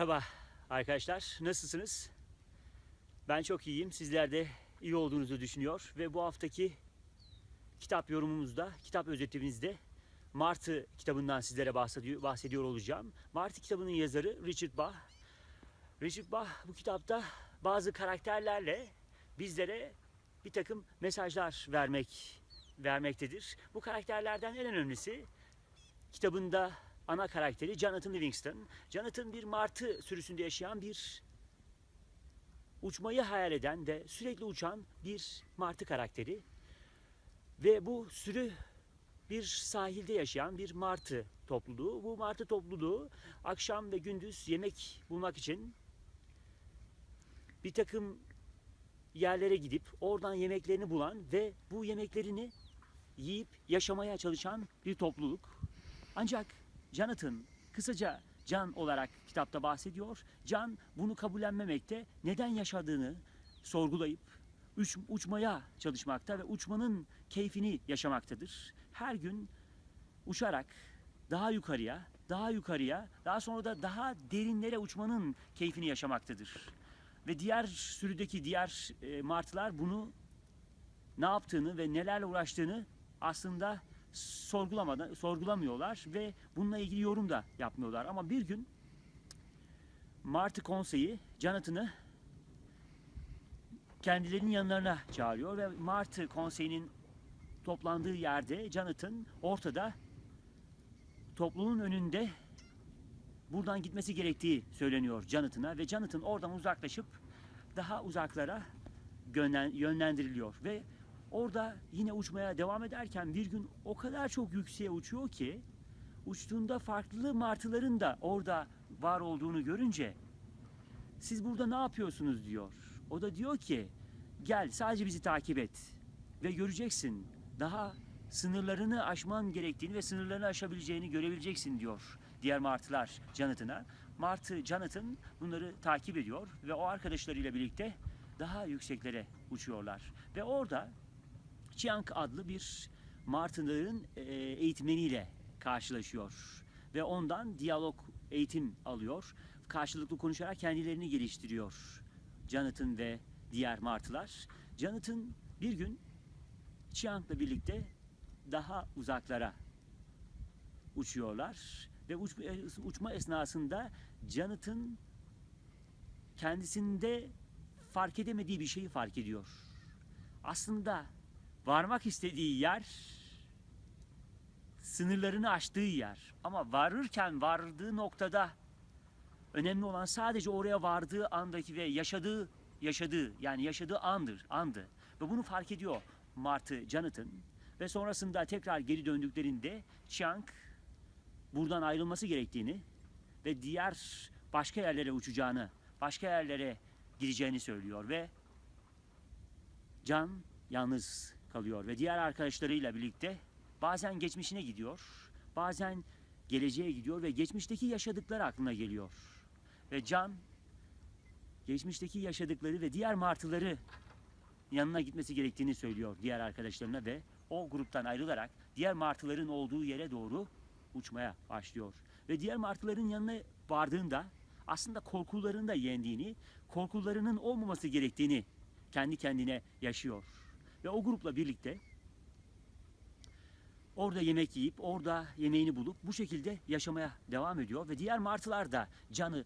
Merhaba arkadaşlar, nasılsınız? Ben çok iyiyim, sizler de iyi olduğunuzu düşünüyor ve bu haftaki kitap yorumumuzda, kitap özetimizde Martı kitabından sizlere bahsediyor, bahsediyor olacağım. Martı kitabının yazarı Richard Bach. Richard Bach bu kitapta bazı karakterlerle bizlere bir takım mesajlar vermek vermektedir. Bu karakterlerden en önemlisi kitabında ana karakteri Jonathan Livingston. Jonathan bir martı sürüsünde yaşayan bir uçmayı hayal eden ve sürekli uçan bir martı karakteri. Ve bu sürü bir sahilde yaşayan bir martı topluluğu. Bu martı topluluğu akşam ve gündüz yemek bulmak için bir takım yerlere gidip oradan yemeklerini bulan ve bu yemeklerini yiyip yaşamaya çalışan bir topluluk. Ancak Jonathan kısaca Can olarak kitapta bahsediyor. Can bunu kabullenmemekte, neden yaşadığını sorgulayıp uç, uçmaya çalışmakta ve uçmanın keyfini yaşamaktadır. Her gün uçarak daha yukarıya, daha yukarıya, daha sonra da daha derinlere uçmanın keyfini yaşamaktadır. Ve diğer sürüdeki diğer e, martılar bunu ne yaptığını ve nelerle uğraştığını aslında sorgulamadan sorgulamıyorlar ve bununla ilgili yorum da yapmıyorlar. Ama bir gün Martı konseyi Jonathan'ı kendilerinin yanlarına çağırıyor ve Martı konseyinin toplandığı yerde Jonathan ortada topluluğun önünde buradan gitmesi gerektiği söyleniyor Jonathan'a ve Jonathan oradan uzaklaşıp daha uzaklara yönlen- yönlendiriliyor ve orada yine uçmaya devam ederken bir gün o kadar çok yükseğe uçuyor ki uçtuğunda farklı martıların da orada var olduğunu görünce siz burada ne yapıyorsunuz diyor. O da diyor ki gel sadece bizi takip et ve göreceksin daha sınırlarını aşman gerektiğini ve sınırlarını aşabileceğini görebileceksin diyor diğer martılar Jonathan'a. Martı Jonathan bunları takip ediyor ve o arkadaşlarıyla birlikte daha yükseklere uçuyorlar. Ve orada Chiang adlı bir martıların e, eğitmeniyle karşılaşıyor ve ondan diyalog eğitim alıyor. Karşılıklı konuşarak kendilerini geliştiriyor Jonathan ve diğer martılar. Jonathan bir gün Chiang'la birlikte daha uzaklara uçuyorlar ve uç, uçma esnasında Jonathan kendisinde fark edemediği bir şeyi fark ediyor. Aslında varmak istediği yer sınırlarını aştığı yer. Ama varırken vardığı noktada önemli olan sadece oraya vardığı andaki ve yaşadığı yaşadığı yani yaşadığı andır, andı. Ve bunu fark ediyor Martı Jonathan ve sonrasında tekrar geri döndüklerinde Chiang buradan ayrılması gerektiğini ve diğer başka yerlere uçacağını, başka yerlere gideceğini söylüyor ve Can yalnız kalıyor ve diğer arkadaşlarıyla birlikte bazen geçmişine gidiyor, bazen geleceğe gidiyor ve geçmişteki yaşadıkları aklına geliyor. Ve Can geçmişteki yaşadıkları ve diğer martıları yanına gitmesi gerektiğini söylüyor diğer arkadaşlarına ve o gruptan ayrılarak diğer martıların olduğu yere doğru uçmaya başlıyor. Ve diğer martıların yanına vardığında aslında korkularını da yendiğini, korkularının olmaması gerektiğini kendi kendine yaşıyor. Ve o grupla birlikte orada yemek yiyip, orada yemeğini bulup bu şekilde yaşamaya devam ediyor. Ve diğer martılar da canının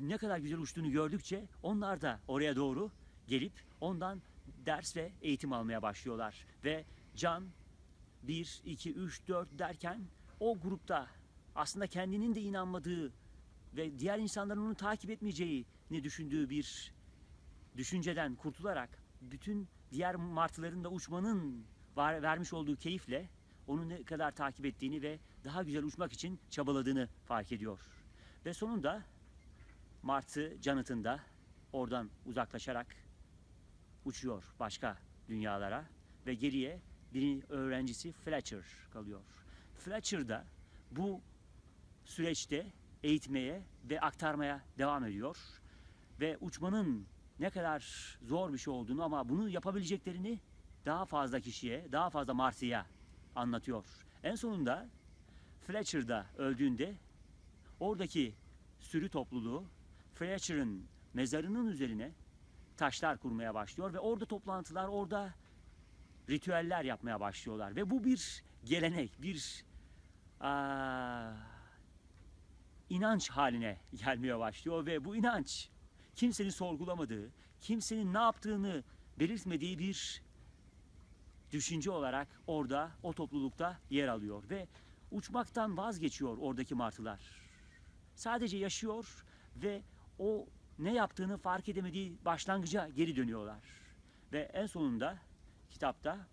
ne kadar güzel uçtuğunu gördükçe onlar da oraya doğru gelip ondan ders ve eğitim almaya başlıyorlar. Ve Can 1, 2, 3, 4 derken o grupta aslında kendinin de inanmadığı ve diğer insanların onu takip etmeyeceğini düşündüğü bir düşünceden kurtularak bütün diğer martıların da uçmanın var, vermiş olduğu keyifle onu ne kadar takip ettiğini ve daha güzel uçmak için çabaladığını fark ediyor. Ve sonunda Martı Jonathan da oradan uzaklaşarak uçuyor başka dünyalara ve geriye bir öğrencisi Fletcher kalıyor. Fletcher da bu süreçte eğitmeye ve aktarmaya devam ediyor ve uçmanın ne kadar zor bir şey olduğunu ama bunu yapabileceklerini daha fazla kişiye, daha fazla martıya anlatıyor. En sonunda Fletcher da öldüğünde oradaki sürü topluluğu Fletcher'ın mezarının üzerine taşlar kurmaya başlıyor ve orada toplantılar, orada ritüeller yapmaya başlıyorlar ve bu bir gelenek, bir aa, inanç haline gelmeye başlıyor ve bu inanç kimsenin sorgulamadığı, kimsenin ne yaptığını belirtmediği bir düşünce olarak orada o toplulukta yer alıyor ve uçmaktan vazgeçiyor oradaki martılar. Sadece yaşıyor ve o ne yaptığını fark edemediği başlangıca geri dönüyorlar. Ve en sonunda kitapta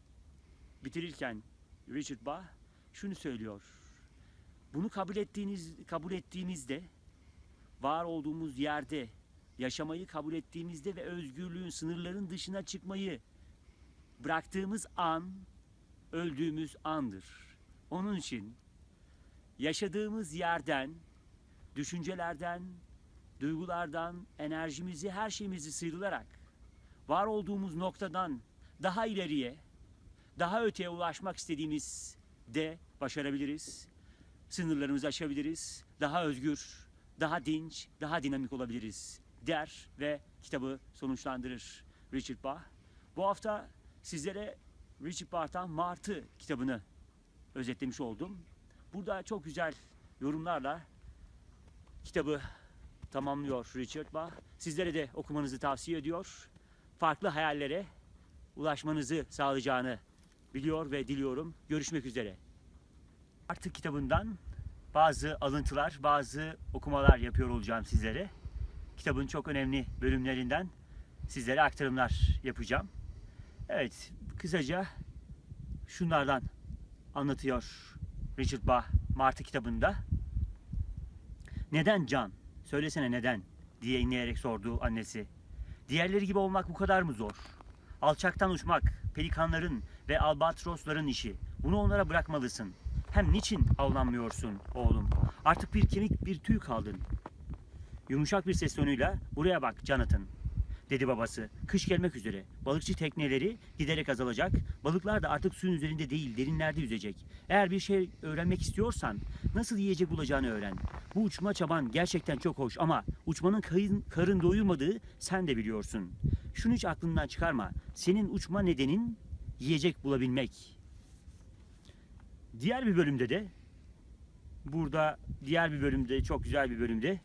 bitirirken Richard Bach şunu söylüyor. Bunu kabul ettiğiniz kabul ettiğimizde var olduğumuz yerde yaşamayı kabul ettiğimizde ve özgürlüğün sınırların dışına çıkmayı bıraktığımız an öldüğümüz andır. Onun için yaşadığımız yerden, düşüncelerden, duygulardan, enerjimizi, her şeyimizi sıyrılarak var olduğumuz noktadan daha ileriye, daha öteye ulaşmak istediğimiz de başarabiliriz. Sınırlarımızı aşabiliriz. Daha özgür, daha dinç, daha dinamik olabiliriz der ve kitabı sonuçlandırır Richard Bach. Bu hafta sizlere Richard Bach'tan Martı kitabını özetlemiş oldum. Burada çok güzel yorumlarla kitabı tamamlıyor Richard Bach. Sizlere de okumanızı tavsiye ediyor. Farklı hayallere ulaşmanızı sağlayacağını biliyor ve diliyorum. Görüşmek üzere. Artık kitabından bazı alıntılar, bazı okumalar yapıyor olacağım sizlere. Kitabın çok önemli bölümlerinden sizlere aktarımlar yapacağım. Evet, kısaca şunlardan anlatıyor Richard Bach Martı kitabında. Neden Can? Söylesene neden? diye inleyerek sordu annesi. Diğerleri gibi olmak bu kadar mı zor? Alçaktan uçmak, pelikanların ve albatrosların işi. Bunu onlara bırakmalısın. Hem niçin avlanmıyorsun oğlum? Artık bir kemik bir tüy kaldın. Yumuşak bir ses tonuyla buraya bak Jonathan dedi babası. Kış gelmek üzere. Balıkçı tekneleri giderek azalacak. Balıklar da artık suyun üzerinde değil derinlerde yüzecek. Eğer bir şey öğrenmek istiyorsan nasıl yiyecek bulacağını öğren. Bu uçma çaban gerçekten çok hoş ama uçmanın karın, karın doyurmadığı sen de biliyorsun. Şunu hiç aklından çıkarma. Senin uçma nedenin yiyecek bulabilmek. Diğer bir bölümde de burada diğer bir bölümde çok güzel bir bölümde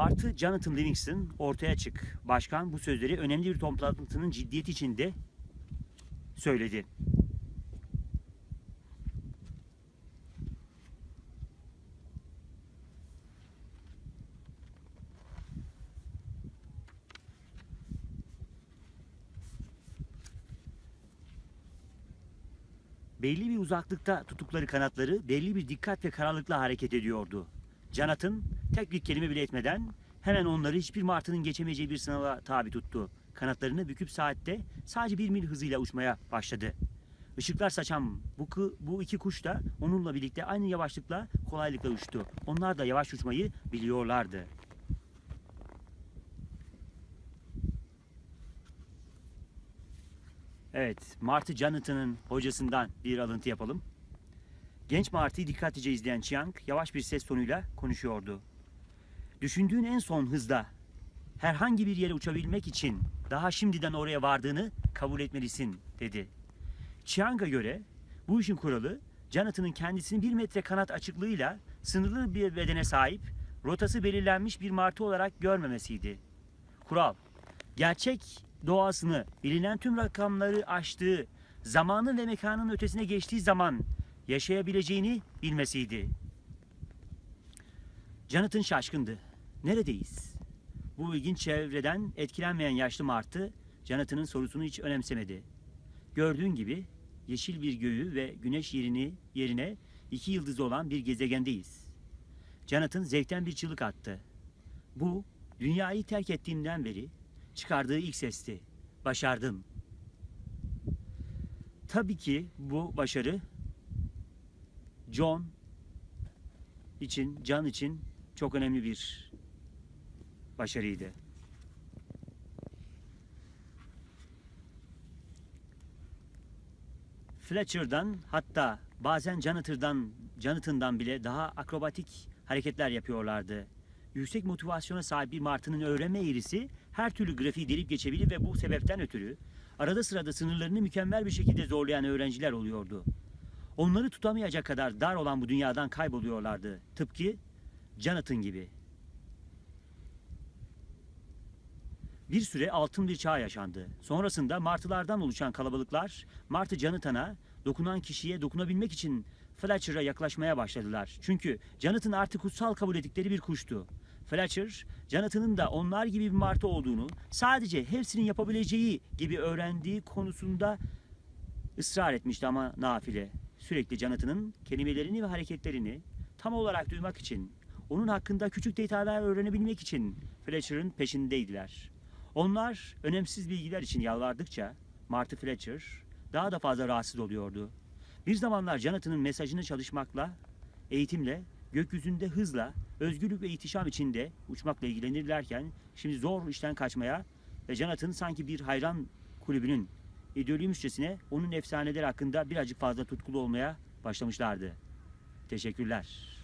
Martı Jonathan Livingston ortaya çık. Başkan bu sözleri önemli bir toplantının ciddiyeti içinde söyledi. Belli bir uzaklıkta tutukları kanatları belli bir dikkat ve kararlılıkla hareket ediyordu. Jonathan tek bir kelime bile etmeden hemen onları hiçbir martının geçemeyeceği bir sınava tabi tuttu. Kanatlarını büküp saatte sadece bir mil hızıyla uçmaya başladı. Işıklar saçan bu, bu iki kuş da onunla birlikte aynı yavaşlıkla kolaylıkla uçtu. Onlar da yavaş uçmayı biliyorlardı. Evet, Martı Jonathan'ın hocasından bir alıntı yapalım. Genç Martı'yı dikkatlice izleyen Chiang yavaş bir ses tonuyla konuşuyordu. Düşündüğün en son hızda herhangi bir yere uçabilmek için daha şimdiden oraya vardığını kabul etmelisin dedi. Chiang'a göre bu işin kuralı Jonathan'ın kendisini bir metre kanat açıklığıyla sınırlı bir bedene sahip, rotası belirlenmiş bir martı olarak görmemesiydi. Kural, gerçek doğasını bilinen tüm rakamları aştığı, zamanın ve mekanın ötesine geçtiği zaman yaşayabileceğini bilmesiydi. Jonathan şaşkındı. Neredeyiz? Bu ilginç çevreden etkilenmeyen yaşlı Martı, Jonathan'ın sorusunu hiç önemsemedi. Gördüğün gibi yeşil bir göğü ve güneş yerini yerine iki yıldızı olan bir gezegendeyiz. Jonathan zevkten bir çığlık attı. Bu, dünyayı terk ettiğimden beri çıkardığı ilk sesti. Başardım. Tabii ki bu başarı John için, Can için çok önemli bir başarıydı. Fletcher'dan hatta bazen Jonathan'dan, Jonathan'dan bile daha akrobatik hareketler yapıyorlardı. Yüksek motivasyona sahip bir martının öğrenme eğrisi her türlü grafiği delip geçebilir ve bu sebepten ötürü arada sırada sınırlarını mükemmel bir şekilde zorlayan öğrenciler oluyordu. Onları tutamayacak kadar dar olan bu dünyadan kayboluyorlardı. Tıpkı Jonathan gibi. Bir süre altın bir çağ yaşandı. Sonrasında martılardan oluşan kalabalıklar martı Jonathan'a dokunan kişiye dokunabilmek için Fletcher'a yaklaşmaya başladılar. Çünkü Jonathan artık kutsal kabul ettikleri bir kuştu. Fletcher, Jonathan'ın da onlar gibi bir martı olduğunu, sadece hepsinin yapabileceği gibi öğrendiği konusunda ısrar etmişti ama nafile. Sürekli Jonathan'ın kelimelerini ve hareketlerini tam olarak duymak için, onun hakkında küçük detaylar öğrenebilmek için Fletcher'ın peşindeydiler. Onlar önemsiz bilgiler için yalvardıkça Marty Fletcher daha da fazla rahatsız oluyordu. Bir zamanlar Jonathan'ın mesajını çalışmakla, eğitimle, gökyüzünde hızla, özgürlük ve ihtişam içinde uçmakla ilgilenirlerken şimdi zor işten kaçmaya ve Jonathan sanki bir hayran kulübünün idolüymüşçesine onun efsaneleri hakkında birazcık fazla tutkulu olmaya başlamışlardı. Teşekkürler.